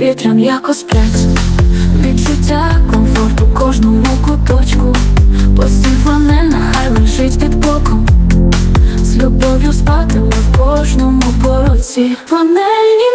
повітрям яко спрять Відчуття комфорту кожному куточку. Постіль фланельна, хай лежить під боком. З любов'ю спатиме в кожному пороці Фланельні